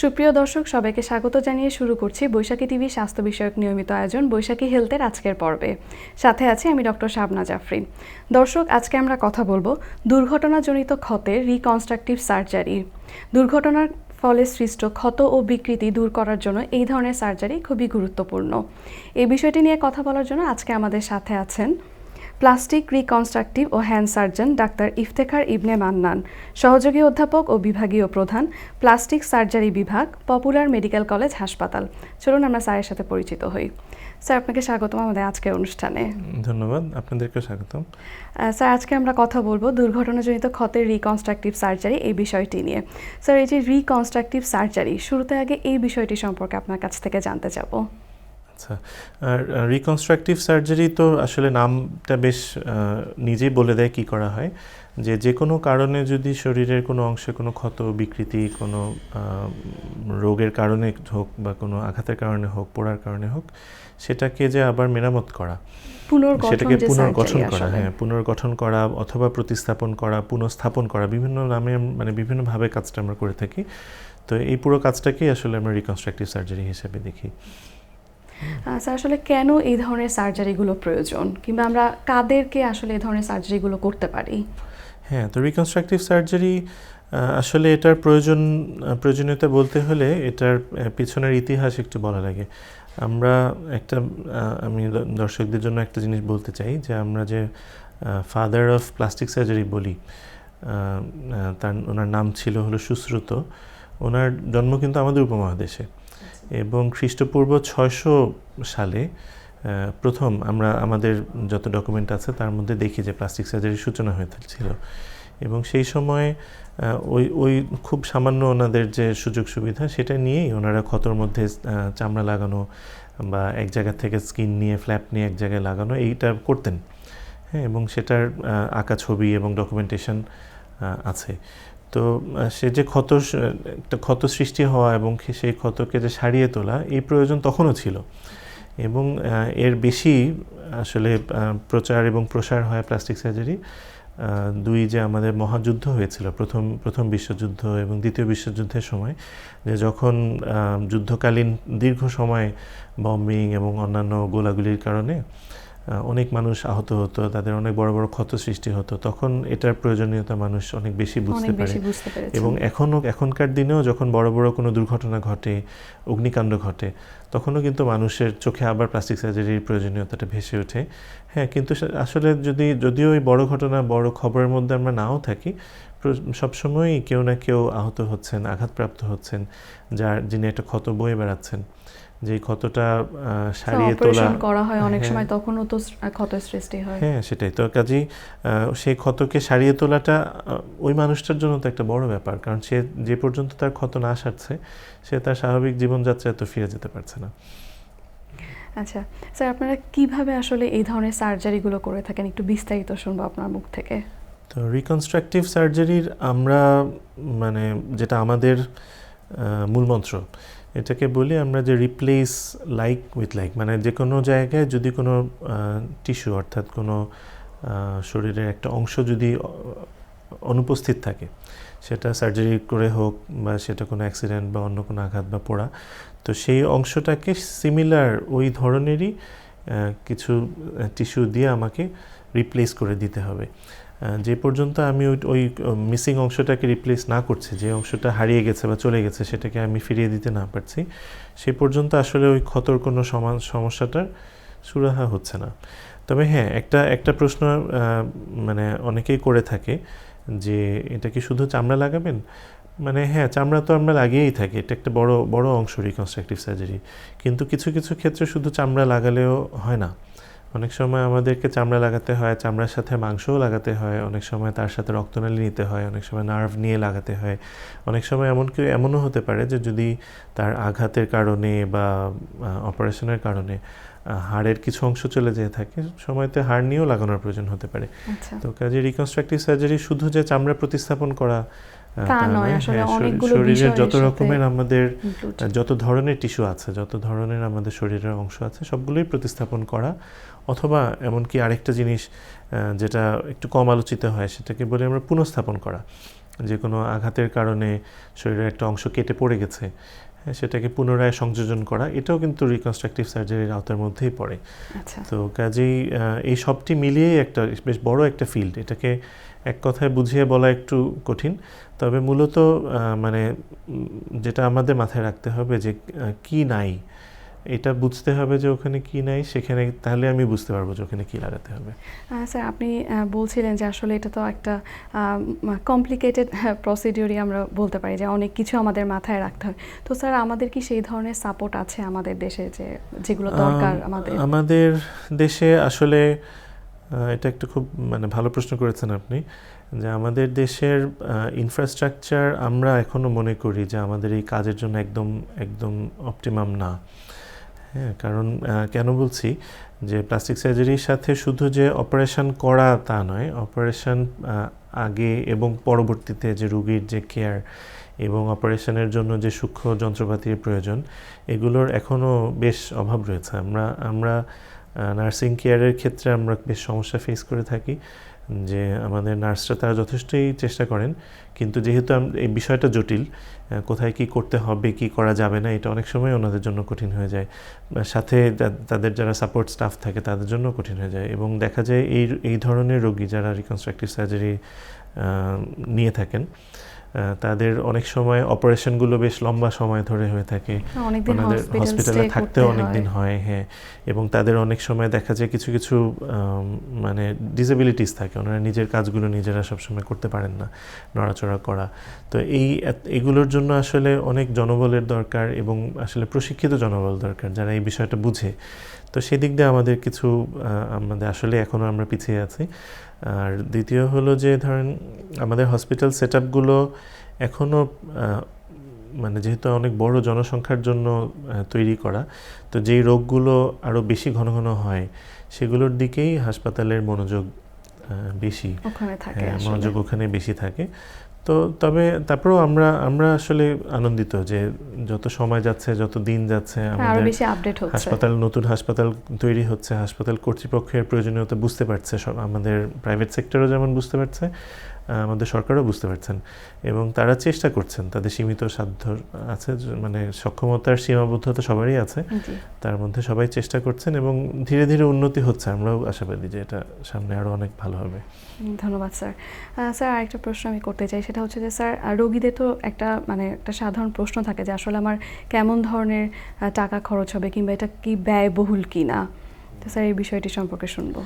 সুপ্রিয় দর্শক, সবাইকে স্বাগত জানিয়ে শুরু করছি বৈশাখী টিভি স্বাস্থ্য বিষয়ক নিয়মিত আয়োজন বৈশাখী হেলথের আজকের পর্বে। সাথে আছি আমি ডক্টর শাবনা জাফরিন। দর্শক, আজকে আমরা কথা বলব দুর্ঘটনাজনিত ক্ষতের রিকনস্ট্রাকটিভ সার্জারি। দুর্ঘটনার ফলে সৃষ্ট ক্ষত ও বিকৃতি দূর করার জন্য এই ধরনের সার্জারি খুবই গুরুত্বপূর্ণ। এই বিষয়টি নিয়ে কথা বলার জন্য আজকে আমাদের সাথে আছেন প্লাস্টিক রিকনস্ট্রাকটিভ ও hand surgeon doctor Iftekhar Ibne Mannan সহযোগী অধ্যাপক ও বিভাগীয় প্রধান প্লাস্টিক সার্জারি বিভাগ পপুলার মেডিকেল কলেজ হাসপাতাল। চলুন আমরা স্যারের সাথে পরিচিত হই। স্যার আপনাকে স্বাগতম আমাদের আজকের অনুষ্ঠানে। ধন্যবাদ আপনাদেরকে স্বাগতম। স্যার আজকে আমরা কথা বলব দুর্ঘটনাজনিত ক্ষতের রিকনস্ট্রাকটিভ সার্জারি এই বিষয়টি নিয়ে। স্যার এই যে রিকনস্ট্রাকটিভ সার্জারি শুরুতে আগে এই বিষয়টি সম্পর্কে আপনার কাছ থেকে জানতে চাবো। আচ্ছা আর রিকনস্ট্রাকটিভ সার্জারি তো আসলে নামটা বেশ নিজেই বলে দেয় কি করা হয় যে যে কোনো কারণে যদি শরীরের কোনো অংশে কোনো ক্ষত বিকৃতি কোনো রোগের কারণে হোক বা কোনো আঘাতের কারণে হোক পোড়ার কারণে হোক সেটাকে যে আবার মেরামত করা সেটাকে পুনর্গঠন করা হ্যাঁ পুনর্গঠন করা অথবা প্রতিস্থাপন করা পুনঃস্থাপন করা বিভিন্ন নামে মানে বিভিন্নভাবে কাজটা আমরা করে থাকি তো এই পুরো কাজটাকেই আসলে আমরা রিকনস্ট্রাকটিভ সার্জারি হিসেবে দেখি। স্যার, আসলে কেন এই ধরনের সার্জারিগুলো প্রয়োজন? কিংবা আমরা কাদেরকে আসলে এই ধরনের সার্জারিগুলো করতে পারি? হ্যাঁ তো রিকনস্ট্রাকটিভ সার্জারি আসলে এটার প্রয়োজন প্রয়োজনীয়তা বলতে হলে এটার পিছনের ইতিহাস একটু বলা লাগে। আমরা একটা আমি দর্শকদের জন্য একটা জিনিস বলতে চাই, যে আমরা যে ফাদার অফ প্লাস্টিক সার্জারি বলি তার, ওনার নাম ছিল হলো সুশ্রুত। ওনার জন্ম কিন্তু আমাদের উপমহাদেশে। এবং খ্রিস্টপূর্ব ছয়শো সালে প্রথম আমরা আমাদের যত ডকুমেন্ট আছে তার মধ্যে দেখি যে প্লাস্টিক সার্জারির সূচনা হয়েছিল এবং সেই সময়ে ওই ওই খুব সামান্য ওনাদের যে সুযোগ সুবিধা সেটা নিয়েই ওনারা ক্ষতর মধ্যে চামড়া লাগানো বা এক জায়গা থেকে স্কিন নিয়ে ফ্ল্যাপ নিয়ে এক জায়গায় লাগানো এইটা করতেন। হ্যাঁ এবং সেটার আঁকা ছবি এবং ডকুমেন্টেশন আছে। তো সে যে ক্ষত একটা ক্ষত সৃষ্টি হওয়া এবং সেই ক্ষতকে যে সারিয়ে তোলা, এই প্রয়োজন তখনও ছিল। এবং এর বেশি আসলে প্রচার এবং প্রসার হয় প্লাস্টিক সার্জারি দুই যে আমাদের মহাযুদ্ধ হয়েছিল, প্রথম প্রথম বিশ্বযুদ্ধ এবং দ্বিতীয় বিশ্বযুদ্ধের সময়, যে যখন যুদ্ধকালীন দীর্ঘ সময় বম্বিং এবং অন্যান্য গোলাগুলির কারণে অনেক মানুষ আহত হতো তাদের অনেক বড় বড় ক্ষত সৃষ্টি হতো। তখন এটার প্রয়োজনীয়তা মানুষ অনেক বেশি বুঝতে পারে। এবং এখনও এখনকার দিনেও যখন বড় বড় কোনো দুর্ঘটনা ঘটে অগ্নিকাণ্ড ঘটে তখনও কিন্তু মানুষের চোখে আবার প্লাস্টিক সার্জারির প্রয়োজনীয়তাটা ভেসে ওঠে। হ্যাঁ কিন্তু আসলে যদি যদিও ওই বড় ঘটনা বড় খবরের মধ্যে আমরা নাও থাকি সবসময়ই কেউ না কেউ আহত হচ্ছেন আঘাতপ্রাপ্ত হচ্ছেন যার যিনি একটা ক্ষত বয়ে বেড়াচ্ছেন। যেই ক্ষতটা সারিয়ে তোলা করা হয় অনেক হ্যাঁ। সময় তখনও তো ক্ষত সৃষ্টি হয়। হ্যাঁ সেটাই তো। কাজেই সেই ক্ষতকে সারিয়ে তোলাটা ওই মানুষটার জন্য তো একটা বড় ব্যাপার। কারণ সে যে পর্যন্ত তার ক্ষত না সারছে সে তার স্বাভাবিক জীবনযাত্রায় তো ফিরে যেতে পারছে না। আচ্ছা স্যার আপনারা কীভাবে আসলে এই ধরনের সার্জারিগুলো করে থাকেন? একটু বিস্তারিত শুনব আপনার মুখ থেকে। তো রিকনস্ট্রাকটিভ সার্জারির আমরা মানে যেটা আমাদের মূলমন্ত্র এটাকে বলি আমরা যে রিপ্লেস লাইক উইথ লাইক মানে যে কোনো জায়গায় যদি কোনো টিস্যু অর্থাৎ কোনো শরীরের একটা অংশ যদি অনুপস্থিত থাকে, সেটা সার্জারি করে হোক বা সেটা কোনো অ্যাক্সিডেন্ট বা অন্য কোনো আঘাত বা পোড়া, তো সেই অংশটাকে সিমিলার ওই ধরনেরই কিছু টিস্যু দিয়ে আমাকে রিপ্লেস করে দিতে হবে। যে পর্যন্ত আমি ওই ওই মিসিং অংশটাকে রিপ্লেস না করছি, যে অংশটা হারিয়ে গেছে বা চলে গেছে সেটাকে আমি ফিরিয়ে দিতে না পারছি, সে পর্যন্ত আসলে ওই ক্ষতর কোনো সমান, সমস্যাটার সুরাহা হচ্ছে না। তবে হ্যাঁ একটা একটা প্রশ্ন মানে অনেকেই করে থাকে যে এটা কি শুধু চামড়া লাগাবেন? মানে হ্যাঁ চামড়া তো আমরা লাগিয়েই থাকি, এটা একটা বড় বড় অংশ রিকনস্ট্রাকটিভ সার্জারি কিন্তু কিছু কিছু ক্ষেত্রে শুধু চামড়া লাগালেও হয় না। অনেক সময় আমাদেরকে চামড়া লাগাতে হয় চামড়ার সাথে মাংসও লাগাতে হয় অনেক সময় তার সাথে রক্তনালী নিতে হয় অনেক সময় নার্ভ নিয়ে লাগাতে হয়। অনেক সময় এমন কি এমনও হতে পারে যে যদি তার আঘাতের কারণে বা অপারেশনের কারণে হাড়ের কিছু অংশ চলে যেয়ে থাকে সময়তে হাড় নিয়েও লাগানোর প্রয়োজন হতে পারে। আচ্ছা। তো কাজে রিকনস্ট্রাকটিভ সার্জারি শুধু যে চামড়া প্রতিস্থাপন করা তা তা নয়, নয়। আসলে হ্যাঁ, অনেকগুলো শরীরের যত রকমের আমাদের যত ধরনের টিস্যু আছে যত ধরনের আমাদের শরীরের অংশ আছে সবগুলোই প্রতিস্থাপন করা অথবা এমনকি আরেকটা জিনিস যেটা একটু কম আলোচিত হয় সেটাকে বলে আমরা পুনঃস্থাপন করা যে কোনো আঘাতের কারণে শরীরের একটা অংশ কেটে পড়ে গেছে সেটাকে পুনরায় সংযোজন করা এটাও কিন্তু রিকনস্ট্রাকটিভ সার্জারির আওতার মধ্যেই পড়ে। আচ্ছা। তো কাজেই এই সবটি মিলিয়েই একটা বেশ বড় একটা ফিল্ড এটাকে এক কথায় বুঝিয়ে বলা একটু কঠিন। তবে মূলত মানে যেটা আমাদের মাথায় রাখতে হবে যে কি নাই? এটা বুঝতে হবে যে ওখানে কি নাই সেখানে তাহলে আমি বুঝতে পারব যে ওখানে কি লাগাতে হবে। স্যার আপনি বলছিলেন যে আসলে এটা তো একটা কমপ্লিকেটেড প্রসিডিওরই আমরা বলতে পারি যে অনেক কিছু আমাদের মাথায় রাখতে হয়। তো স্যার আমাদের কি সেই ধরনের সাপোর্ট আছে আমাদের দেশে যে যেগুলো দরকার আমাদের? আমাদের দেশে আসলে এটা একটা খুব মানে ভালো প্রশ্ন করেছেন আপনি যে আমাদের দেশের ইনফ্রাস্ট্রাকচার আমরা এখনও মনে করি যে আমাদের এই কাজের জন্য একদম একদম অপটিমাম না। হ্যাঁ কারণ কেন বলছি যে প্লাস্টিক সার্জারির সাথে শুধু যে অপারেশন করা তা নয় অপারেশন আগে এবং পরবর্তীতে যে রুগীর যে কেয়ার এবং অপারেশনের জন্য যে সূক্ষ্ম যন্ত্রপাতির প্রয়োজন, এগুলোর এখনও বেশ অভাব রয়েছে। আমরা আমরা নার্সিং কেয়ারের ক্ষেত্রে আমরা বেশ সমস্যা ফেস করে থাকি। যে আমাদের নার্সরা তারা যথেষ্টই চেষ্টা করেন, কিন্তু যেহেতু এই বিষয়টা জটিল কোথায় কি করতে হবে, কি করা যাবে না, এটা অনেক সময় ওনাদের জন্য কঠিন হয়ে যায়। সাথে তাদের যারা সাপোর্ট স্টাফ থাকে, তাদের জন্য কঠিন হয়ে যায়। এবং দেখা যায় এই এই ধরনের রোগী যারা রিকনস্ট্রাকটিভ সার্জারি নিয়ে থাকেন তাদের অনেক সময় অপারেশনগুলো বেশ লম্বা সময় ধরে হয়ে থাকে। অনেকদিন ওনাদের হসপিটালে করতে অনেক হয়। দিন হয় হ্যাঁ। এবং তাদের অনেক সময় দেখা যায় কিছু কিছু মানে ডিসেবিলিটিস থাকে। ওনারা নিজের কাজগুলো নিজেরা সবসময় করতে পারেন না নড়াচড়া করা। তো এই এগুলোর জন্য আসলে অনেক জনবলের দরকার এবং আসলে প্রশিক্ষিত জনবল দরকার যারা এই বিষয়টা বুঝে। তো সেদিক দিয়ে আমাদের কিছু আমাদের আসলে এখনও আমরা পিছিয়ে আছি। আর দ্বিতীয় হলো যে ধরেন আমাদের হসপিটাল সেট আপগুলো এখনও মানে যেহেতু অনেক বড় জনসংখ্যার জন্য তৈরি করা তো যেই রোগগুলো আরও বেশি ঘন ঘন হয় সেগুলোর দিকেই হাসপাতালের মনোযোগ বেশি। ওখানে থাকে হ্যাঁ, মনোযোগ ওখানে বেশি থাকে। তো তবে তারপরেও আমরা আমরা আসলে আনন্দিত যে যত সময় যাচ্ছে যত দিন যাচ্ছে আমাদের বেশি আপডেট হচ্ছে। হাসপাতাল নতুন হাসপাতাল তৈরি হচ্ছে হাসপাতাল কর্তৃপক্ষের প্রয়োজনীয়তা বুঝতে পারছে সব আমাদের প্রাইভেট সেক্টরও যেমন বুঝতে পারছে আমাদের সরকারও বুঝতে পারছেন। এবং তারা চেষ্টা করছেন তাদের সীমিত সাধ্য আছে মানে সক্ষমতার সীমাবদ্ধতা সবারই আছে। তার মধ্যে সবাই চেষ্টা করছেন এবং ধীরে ধীরে উন্নতি হচ্ছে। আমরাও আশাবাদী যে এটা সামনে আরও অনেক ভালো হবে। ধন্যবাদ স্যার। স্যার আরেকটা প্রশ্ন আমি করতে চাই সেটা হচ্ছে যে স্যার রোগীদের তো একটা মানে একটা সাধারণ প্রশ্ন থাকে যে আসলে আমার কেমন ধরনের টাকা খরচ হবে কিংবা এটা কি ব্যয়বহুল কি না তো স্যার এই বিষয়টি সম্পর্কে শুনব।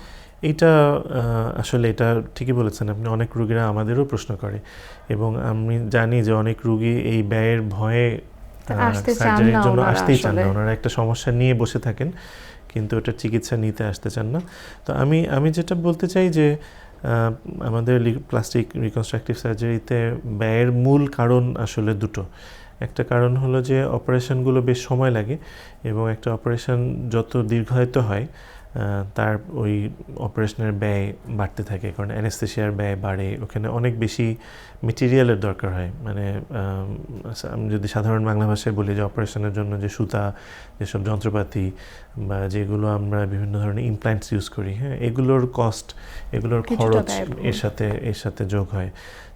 আহ, আসলে এটা ঠিকই বলেছেন আপনি অনেক রুগীরা আমাদেরও প্রশ্ন করে। এবং আমি জানি যে অনেক রুগী এই ব্যয়ের ভয়ে সার্জারির জন্য আসতেই চান না। ওনারা একটা সমস্যা নিয়ে বসে থাকেন কিন্তু ওটা চিকিৎসা নিতে আসতে চান না। তো আমি আমি যেটা বলতে চাই যে আমাদের প্লাস্টিক রিকনস্ট্রাকটিভ সার্জারিতে ব্যয়ের মূল কারণ আসলে দুটো। একটা কারণ হলো যে অপারেশনগুলো বেশ সময় লাগে এবং একটা অপারেশন যত দীর্ঘায়িত হয় তার ওই অপারেশনের ব্যয় বাড়তে থাকে। কারণ অ্যানেস্থেশিয়ার ব্যয় বাড়ে ওখানে অনেক বেশি মেটেরিয়ালের দরকার হয়। মানে আমি যদি সাধারণ বাংলা ভাষায় বলি যে অপারেশনের জন্য যে সুতা যেসব যন্ত্রপাতি বা যেগুলো আমরা বিভিন্ন ধরনের ইমপ্ল্যান্টস ইউজ করি হ্যাঁ এগুলোর কস্ট এগুলোর খরচ এর সাথে এর সাথে যোগ হয়।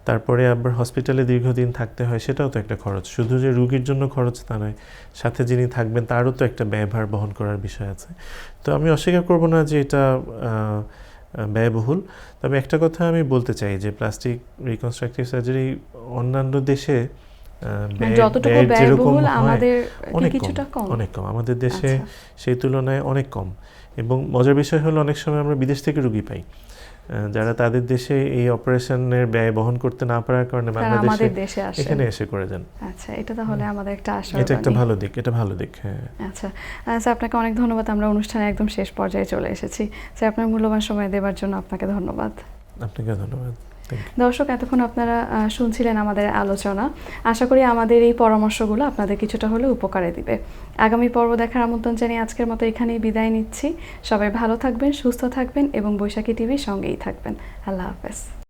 তারপরে আবার হসপিটালে দীর্ঘদিন থাকতে হয় সেটাও তো একটা খরচ। শুধু যে রুগীর জন্য খরচ তা নয় সাথে যিনি থাকবেন তারও তো একটা ব্যয়ভার বহন করার বিষয় আছে। তো আমি অস্বীকার করব না যে এটা ব্যয়বহুল। তবে একটা কথা আমি বলতে চাই যে প্লাস্টিক রিকনস্ট্রাকটিভ সার্জারি অন্যান্য দেশে মানে যেরকম অনেক কম। অনেক কম। আমাদের দেশে আচ্ছা। সেই তুলনায় অনেক কম। এবং মজার বিষয় হলো অনেক সময় আমরা বিদেশ থেকে রুগী পাই। যারা তাদের দেশে এই অপারেশনের ব্যয় বহন করতে না পারার কারণে বাংলাদেশে আমাদের দেশে আসে এখানে এসে করে যান। আচ্ছা এটা তাহলে আমাদের একটা আশা এটা একটা ভালো দিক এটা ভালো দিক হ্যাঁ। আচ্ছা স্যার আপনাকে অনেক ধন্যবাদ। আমরা অনুষ্ঠানে একদম শেষ পর্যায়ে চলে এসেছি। স্যার আপনার মূল্যবান সময় দেওয়ার জন্য আপনাকে ধন্যবাদ। আপনাকে ধন্যবাদ। দর্শক, এতক্ষণ আপনারা শুনছিলেন আমাদের আলোচনা। আশা করি আমাদের এই পরামর্শগুলো আপনাদের কিছুটা হলে উপকারে দিবে। আগামী পর্ব দেখার আমন্ত্রণ জানিয়ে আজকের মতো এখানেই বিদায় নিচ্ছি। সবাই ভালো থাকবেন, সুস্থ থাকবেন এবং বৈশাখী টিভির সঙ্গেই থাকবেন। আল্লাহ হাফেজ।